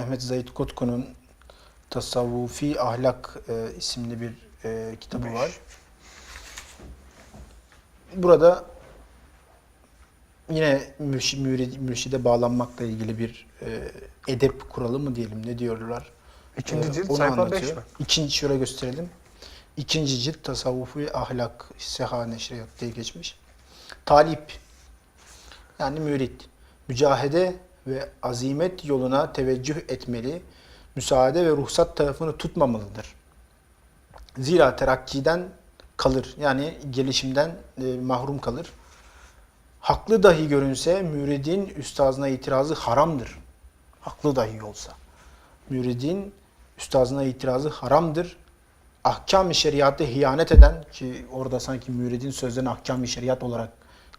Mehmet Zahid Kotku'nun Tasavvufi Ahlak e, isimli bir e, kitabı var. Burada yine mürşi- mürid- mürşide bağlanmakla ilgili bir e, edep kuralı mı diyelim ne diyorlar? İkinci E, cilt sayfa 5 anlatıyor. mi? İkinci şöyle gösterelim. İkinci cilt Tasavvufi Ahlak Seha Neşriyat diye geçmiş. Talip yani mürit mücahede ve azimet yoluna teveccüh etmeli, müsaade ve ruhsat tarafını tutmamalıdır. Zira terakkiden kalır. Yani gelişimden e, mahrum kalır. Haklı dahi görünse müridin üstazına itirazı haramdır. Haklı dahi olsa. Müridin üstazına itirazı haramdır. Ahkam-ı şeriatı hiyanet eden ki orada sanki müridin sözlerini ahkam-ı şeriat olarak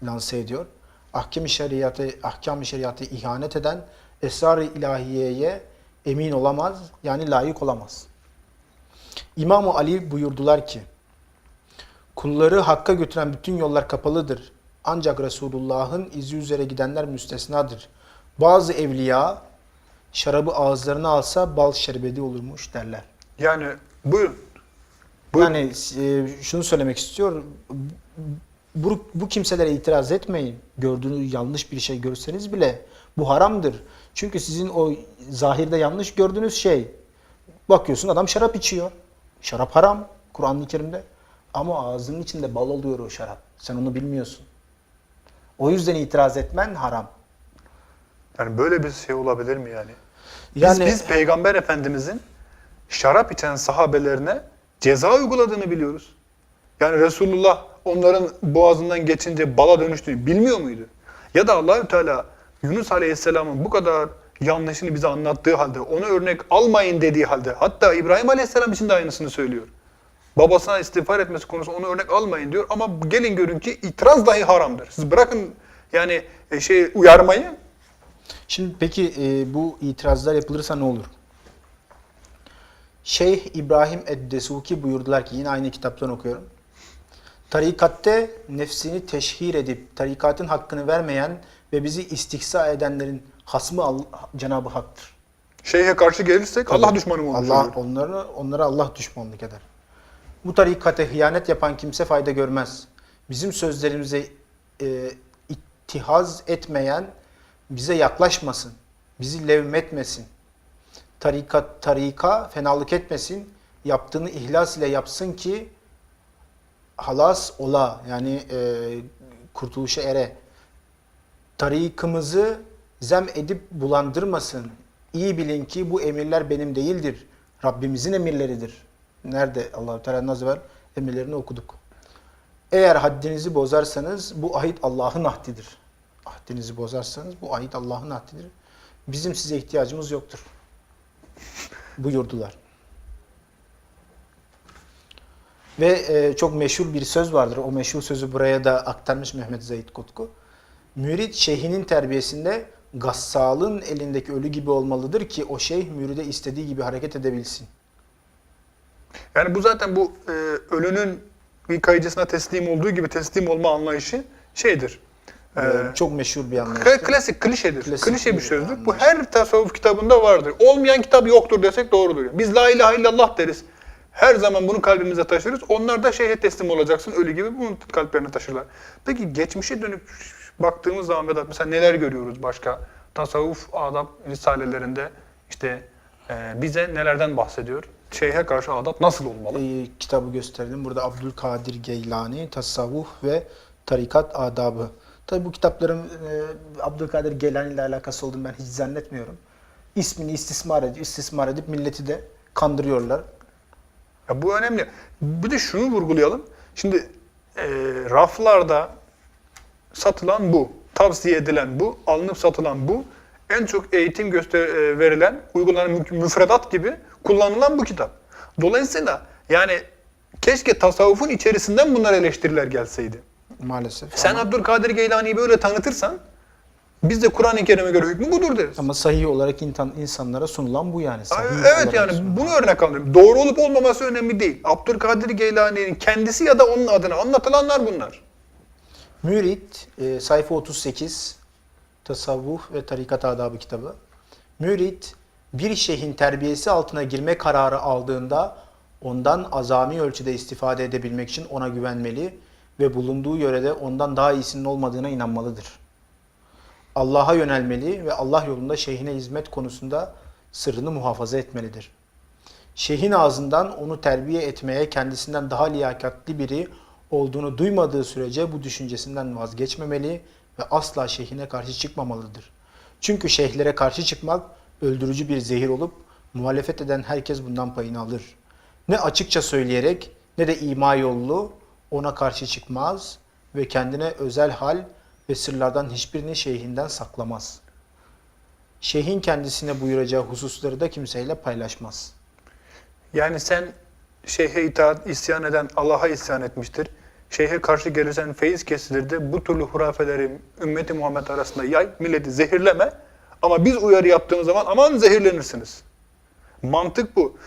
lanse ediyor. Ahkam-ı şeriatı, ahkam-ı şeriatı ihanet eden esrar-ı ilahiyeye emin olamaz yani layık olamaz. İmam-ı Ali buyurdular ki kulları hakka götüren bütün yollar kapalıdır. Ancak Resulullah'ın izi üzere gidenler müstesnadır. Bazı evliya şarabı ağızlarına alsa bal şerbeti olurmuş derler. Yani buyurun. Buyurun. Yani e, şunu söylemek istiyor. Bu, bu kimselere itiraz etmeyin. Gördüğünüz yanlış bir şey görseniz bile bu haramdır. Çünkü sizin o zahirde yanlış gördüğünüz şey bakıyorsun adam şarap içiyor. Şarap haram Kur'an-ı Kerim'de. Ama ağzının içinde bal oluyor o şarap. Sen onu bilmiyorsun. O yüzden itiraz etmen haram. Yani böyle bir şey olabilir mi yani? Biz, Yani biz Peygamber Efendimizin şarap içen sahabelerine ceza uyguladığını biliyoruz. Yani Resulullah onların boğazından geçince bala dönüştüğünü bilmiyor muydu? Ya da Allahü Teala Yunus Aleyhisselam'ın bu kadar yanlışını bize anlattığı halde, onu örnek almayın dediği halde, hatta İbrahim Aleyhisselam için de aynısını söylüyor. Babasına istiğfar etmesi konusunda onu örnek almayın diyor ama gelin görün ki itiraz dahi haramdır. Siz bırakın yani e, şey uyarmayı, Şimdi peki e, bu itirazlar yapılırsa ne olur? Şeyh İbrahim Eddesuki buyurdular ki yine aynı kitaptan okuyorum. Tarikatte nefsini teşhir edip tarikatın hakkını vermeyen ve bizi istihsa edenlerin hasmı Cenab-ı Hak'tır. şeyhe karşı gelirsek Allah düşmanı olmuş Allah onları onlara Allah düşmanlık eder. Bu tarikate hıyanet yapan kimse fayda görmez. Bizim sözlerimize e, ittihaz etmeyen bize yaklaşmasın. Bizi levmetmesin. Tarikat tarika fenalık etmesin. Yaptığını ihlas ile yapsın ki halas ola yani e, kurtuluşa ere. Tarikımızı zem edip bulandırmasın. İyi bilin ki bu emirler benim değildir. Rabbimizin emirleridir. Nerede Allahu Teala az evvel emirlerini okuduk. Eğer haddinizi bozarsanız bu ahit Allah'ın ahdidir. Ahdinizi bozarsanız bu ahit Allah'ın ahdidir. Bizim size ihtiyacımız yoktur. Buyurdular. Ve e, çok meşhur bir söz vardır. O meşhur sözü buraya da aktarmış Mehmet Zahid Kutku. Mürit şeyhinin terbiyesinde gassalın elindeki ölü gibi olmalıdır ki o şeyh müride istediği gibi hareket edebilsin. Yani bu zaten bu e, ölünün bir kayıcısına teslim olduğu gibi teslim olma anlayışı şeydir. E, çok meşhur bir anlayış. kla- klasik klişedir. Klasik Klişe bir sözdür. Bu her tasavvuf kitabında vardır. Olmayan kitap yoktur desek doğrudur. Biz la ilahe illallah deriz. Her zaman bunu kalbimize taşırız. Onlar da şeyhe teslim olacaksın ölü gibi bunu kalplerine taşırlar. Peki geçmişe dönüp baktığımız zaman Vedat mesela neler görüyoruz başka tasavvuf adab risalelerinde işte e, bize nelerden bahsediyor? Şeyhe karşı adab nasıl olmalı? Ee, kitabı gösterelim. Burada Abdülkadir Geylani, Tasavvuf ve Tarikat Adabı. Tabi bu kitapların e, Abdülkadir Geylani ile alakası olduğunu ben hiç zannetmiyorum. İsmini istismar edip, istismar edip milleti de kandırıyorlar. Ya bu önemli. Bir de şunu vurgulayalım. Şimdi e, raflarda satılan bu, tavsiye edilen bu, alınıp satılan bu, en çok eğitim göster e, verilen, uygulanan mü- müfredat gibi kullanılan bu kitap. Dolayısıyla yani keşke tasavvufun içerisinden bunlar eleştiriler gelseydi. Maalesef. Sen ama, Abdülkadir Geylani'yi böyle tanıtırsan biz de Kur'an-ı Kerim'e göre hükmü budur deriz. ama sahih olarak insan, insanlara sunulan bu yani. Sahih Evet yani sunulan. bunu örnek alıyorum. Doğru olup olmaması önemli değil. Abdülkadir Geylani'nin kendisi ya da onun adına anlatılanlar bunlar. Mürit, e, sayfa 38, Tasavvuf ve Tarikat Adabı kitabı. Mürit, bir şeyhin terbiyesi altına girme kararı aldığında ondan azami ölçüde istifade edebilmek için ona güvenmeli ve bulunduğu yörede ondan daha iyisinin olmadığına inanmalıdır. Allah'a yönelmeli ve Allah yolunda şeyhine hizmet konusunda sırrını muhafaza etmelidir. Şeyhin ağzından onu terbiye etmeye kendisinden daha liyakatli biri olduğunu duymadığı sürece bu düşüncesinden vazgeçmemeli ve asla şeyhine karşı çıkmamalıdır. Çünkü şeyhlere karşı çıkmak öldürücü bir zehir olup muhalefet eden herkes bundan payını alır. Ne açıkça söyleyerek ne de ima yollu ona karşı çıkmaz ve kendine özel hal ve sırlardan hiçbirini şeyhinden saklamaz. Şeyhin kendisine buyuracağı hususları da kimseyle paylaşmaz. Yani sen şeyhe itaat, isyan eden Allah'a isyan etmiştir. Şeyhe karşı gelirsen feyiz kesilir de bu türlü hurafeleri ümmeti Muhammed arasında yay, milleti zehirleme. Ama biz uyarı yaptığımız zaman aman zehirlenirsiniz. Mantık bu.